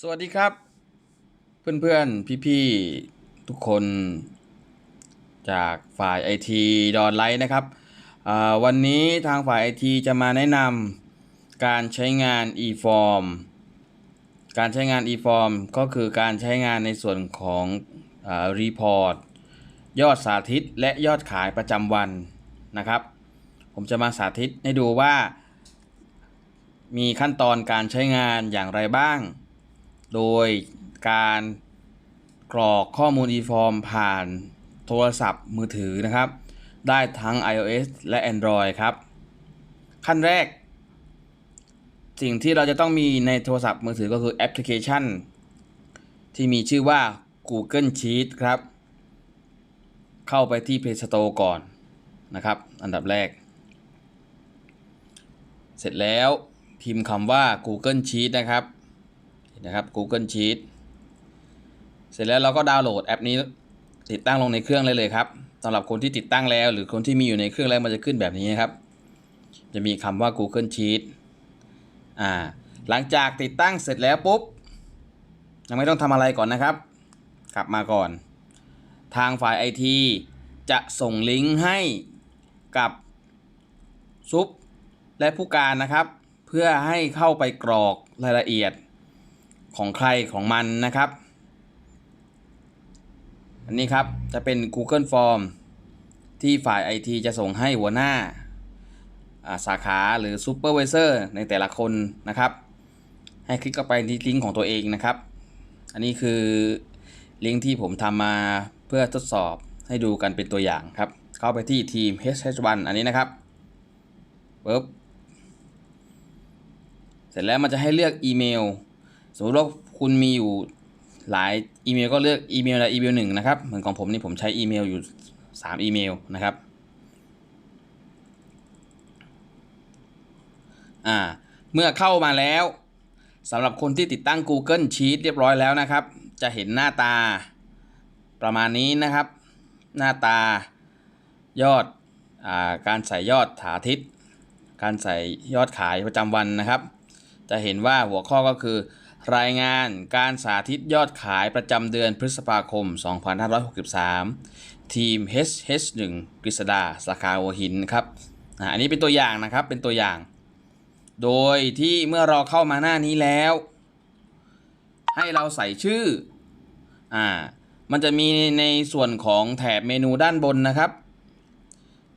สวัสดีครับ เพื่อนๆ พี่ๆ ทุกคน จากฝ่ายไอทีดอนไลท์นะครับวันนี้ทางฝ่ายไอทีจะมาแนะนำการใช้งาน eForm การใช้งาน eForm ก็คือการใช้งานในส่วนของอารีพอร์ตยอดสาธิตและยอดขายประจำวันนะครับ ผมจะมาสาธิตให้ดูว่า มีขั้นตอนการใช้งานอย่างไรบ้าง โดยการกรอกข้อมูล eForm ผ่านโทรศัพท์มือถือนะครับ ได้ทั้ง iOS และ Android ครับ ขั้นแรก สิ่งที่เราจะต้องมีในโทรศัพท์มือถือก็คือแอปพลิเคชัน ที่มีชื่อว่า Google Sheet ครับ เข้าไปที่ Play Store ก่อนนะครับ อันดับแรก เสร็จแล้วพิมพ์คำว่า Google Sheet นะครับ นะครับ Google Sheet เสร็จแล้วเราก็ดาวน์โหลดแอปนี้ ติดตั้งลงในเครื่องเลยเลยครับสำหรับคนที่ติดตั้งแล้ว หรือคนที่มีอยู่ในเครื่องแล้วมันจะขึ้นแบบนี้นครับ จะมีคำว่า Google Sheet อ่าหลังจากติดตั้งเสร็จแล้วปุ๊บยังไม่ต้องทำอะไรก่อนนะครับ กลับมาก่อน ทางฝ่าย IT จะส่งลิงก์ให้กับซุปและผู้การนะครับ เพื่อให้เข้าไปกรอกรายละเอียด ของใครของมันนะครับ อันนี้ครับจะเป็น Google Form ที่ฝ่าย IT จะส่งให้หัวหน้าอ่าสาขาหรือ Supervisor ในแต่ละคนนะครับ ให้คลิกเข้าไปที่ลิงก์ของตัวเองนะครับ อันนี้คือลิงก์ที่ผมทำมาเพื่อทดสอบให้ดูกันเป็นตัวอย่างครับ เข้าไปที่ทีม HH1 อันนี้นะครับปึ๊บเสร็จแล้วมันจะให้เลือกอีเมล สมมติว่าคุณมีอยู่หลายอีเมลก็เลือกอีเมลใดอีเมลหนึ่งนะครับ เหมือนของผมนี่ผมใช้อีเมลอยู่ 3 อีเมลนะครับอ่าเมื่อเข้ามาแล้วสำหรับคนที่ติดตั้ง Google Sheet เรียบร้อยแล้วนะครับ จะเห็นหน้าตาประมาณนี้นะครับ หน้าตายอดอาการใส่ยอดถาทิศการใส่ยอดขายประจำวันนะครับ จะเห็นว่าหัวข้อก็คือ รายงานการสาธิตยอดขายประจำเดือนพฤษภาคม 2563 ทีม HH1 กฤษดาสาขาหัวหินครับอันนี้เป็นตัวอย่างนะครับเป็นตัวอย่าง โดยที่เมื่อเราเข้ามาหน้านี้แล้ว ให้เราใส่ชื่ออ่ามันจะมีในส่วนของแถบเมนูด้านบนนะครับ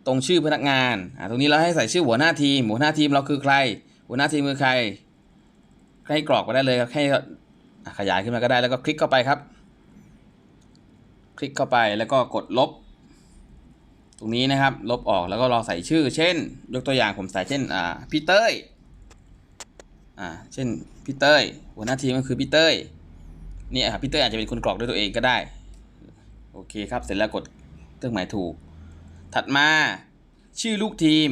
ตรงชื่อพนักงานอ่าตรงนี้เราให้ใส่ชื่อหัวหน้าทีมหัวหน้าทีมเราคือใคร หัวหน้าทีมคือใคร ให้กรอกไปได้เลยครับให้ขยายขึ้นมาก็ได้แล้วก็คลิกเข้าไปครับ คลิกเข้าไปแล้วก็กดลบ ตรงนี้นะครับ ลบออกแล้วก็รอใส่ชื่อ เช่น ยกตัวอย่างผมใส่เช่นอ่าพี่เต้ยอ่าเช่นพี่เต้ยหัวหน้าทีมก็คือพี่เต้ยนี่อะพี่เต้ยอาจจะเป็นคนกรอกด้วยตัวเองก็ได้โอเคครับเสร็จแล้วกดเครื่องหมายถูก ถัดมาชื่อลูกทีม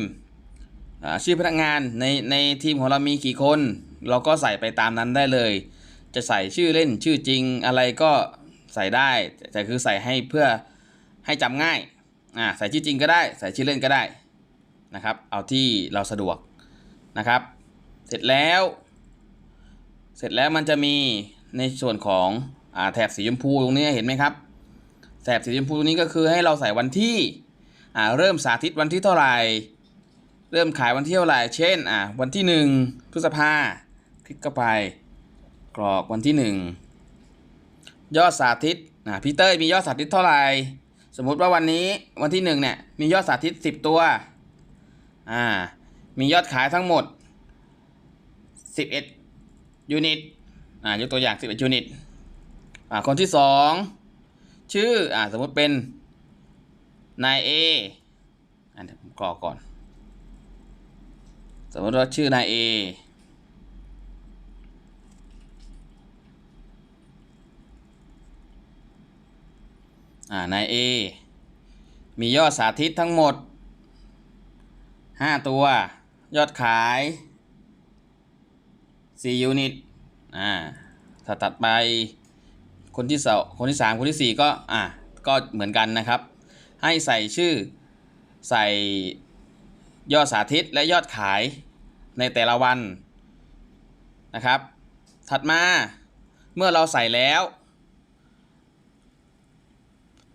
อ่าชื่อพนักงานในในทีมของเรามีกี่คน เราก็ใส่ไปตามนั้นได้เลย จะใส่ชื่อเล่นชื่อจริงอะไรก็ใส่ได้แต่คือใส่ให้เพื่อให้จำง่ายอ่าใส่ชื่อจริงก็ได้ ใส่ชื่อเล่นก็ได้นะครับ เอาที่เราสะดวกนะครับ เสร็จแล้ว เสร็จแล้วมันจะมีในส่วนของอ่าแถบสีชมพูตรงนี้เห็นไหมครับแถบสีชมพูตรงนี้ก็คือให้เราใส่วันที่อ่าเริ่มสาธิตวันที่เท่าไหร่เริ่มขายวันที่เท่าไหร่ เช่นอะวันที่หนึ่งพฤษภา คลิกเข้าไป กรอกวันที่หนึ่งยอดสาธิตอะพีเต้ยมียอดสาธิตเท่าไหร่ สมมุติว่าวันนี้วันที่หนึ่งเนี่ยมียอดสาธิตสิบตัวอ่ามียอดขายทั้งหมดสิบเอ็ดยูนิตอ่ายกตัวอย่างสิบเอ็ดยูนิตอ่าคนที่สองชื่ออ่าสมมุติเป็นนายเออ่าเดี๋ยวผมกรอกก่อน สมมติว่าชื่อนายเอ อ่านายเอมียอดสาธิตทั้งหมด 5 ตัว ยอดขาย4ยูนิตอ่าถ้าตัดไปคนที่สองคนที่3คนที่4ก็อ่าก็เหมือนกันนะครับ ให้ใส่ชื่อใส่ยอดสาธิตและยอดขายในแต่ละวันนะครับ ถัดมาเมื่อเราใส่แล้ว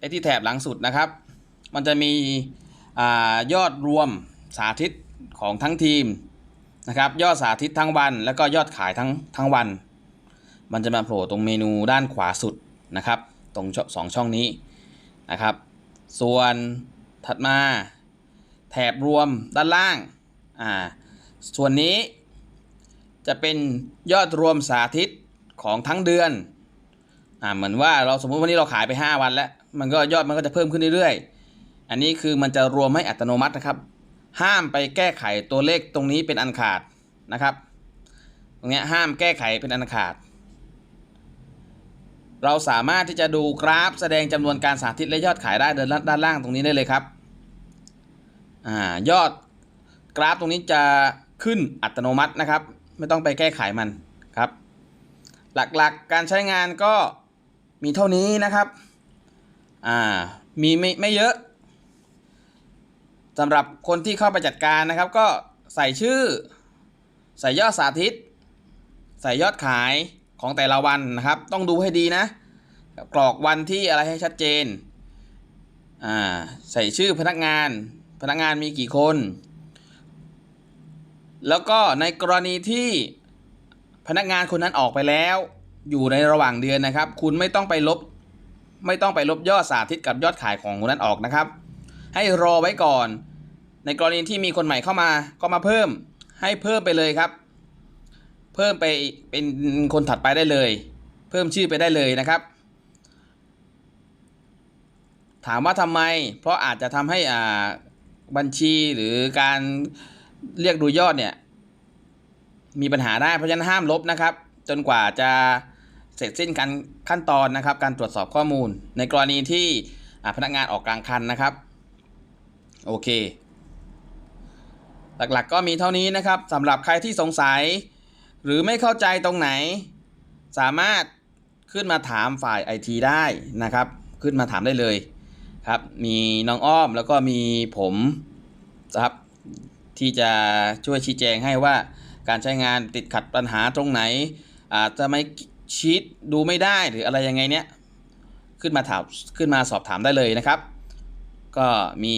ไอ้ที่แถบหลังสุดนะครับ มันจะมีอยอดรวมสาธิตของทั้งทีมนะครับยอดสาธิตทั้งวัน แล้วก็ยอดขายทั้งทั้งวัน มันจะมาโผล่ตรงเมนูด้านขวาสุดนะครับ ตรงสองช่องนี้นะครับ ส่วนถัดมาแถบรวมด้านล่างอ่าส่วนนี้จะเป็นยอดรวมสาธิตของทั้งเดือน อ่าเหมือนว่าเราสมมุติวันนี้เราขายไป 5 วันแล้ว มันก็ยอดมันก็จะเพิ่มขึ้นเรื่อยๆ อันนี้คือมันจะรวมให้อัตโนมัตินะครับ ห้ามไปแก้ไขตัวเลขตรงนี้เป็นอันขาดนะครับ ตรงเนี้ยห้ามแก้ไขเป็นอันขาด เราสามารถที่จะดูกราฟแสดงจำนวนการสาธิตและยอดขายได้เดินด้านล่างตรงนี้ได้เลยครับอ่ายอดกราฟตรงนี้จะขึ้นอัตโนมัตินะครับ ไม่ต้องไปแก้ไขมันครับ หลักๆการใช้งานก็ มีเท่านี้นะครับ อ่า มีไม่ไม่เยอะสำหรับคนที่เข้าไปจัดการนะครับ ก็ใส่ชื่อ ใส่ยอดสาธิต ใส่ยอดขายของแต่ละวันนะครับ ต้องดูให้ดีนะ กรอกวันที่อะไรให้ชัดเจน อ่า ใส่ชื่อพนักงาน พนักงานมีกี่คน แล้วก็ในกรณีที่พนักงานคนนั้นออกไปแล้ว อยู่ในระหว่างเดือนนะครับ คุณไม่ต้องไปลบ ไม่ต้องไปลบยอดสาธิตกับยอดขายของคนนั้นออกนะครับ ให้รอไว้ก่อน ในกรณีที่มีคนใหม่เข้ามาก็มาเพิ่ม ให้เพิ่มไปเลยครับ เพิ่มไปเป็นคนถัดไปได้เลย เพิ่มชื่อไปได้เลยนะครับ ถามว่าทำไม เพราะอาจจะทำให้อ่าบัญชีหรือการเรียกดูยอดเนี่ยมีปัญหาได้เพราะฉะนั้นห้ามลบนะครับ จนกว่าจะ เสร็จสิ้นการขั้นตอนนะครับ การตรวจสอบข้อมูล ในกรณีที่พนักงานออกกลางคันนะครับ โอเค หลักๆก็มีเท่านี้นะครับสำหรับใครที่สงสัย หรือไม่เข้าใจตรงไหน สามารถขึ้นมาถามฝ่ายไอทีได้นะครับ ขึ้นมาถามได้เลยครับ มีน้องอ้อมแล้วก็มีผมนะครับที่จะช่วยชี้แจงให้ว่าการใช้งานติดขัดปัญหาตรงไหนอาจจะไม่ ชีตดูไม่ได้หรืออะไรยังไงเนี้ยขึ้นมาถามขึ้นมาสอบถามได้เลยนะครับ ก็มี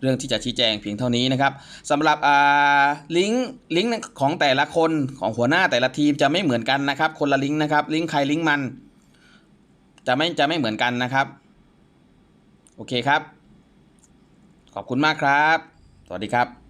เรื่องที่จะชี้แจงเพียงเท่านี้นะครับสำหรับอ่าลิงก์ลิงก์ของแต่ละคนของหัวหน้าแต่ละทีมจะไม่เหมือนกันนะครับ คนละลิงก์นะครับลิงก์ใครลิงก์มัน จะไม่จะไม่เหมือนกันนะครับ โอเคครับ ขอบคุณมากครับ สวัสดีครับ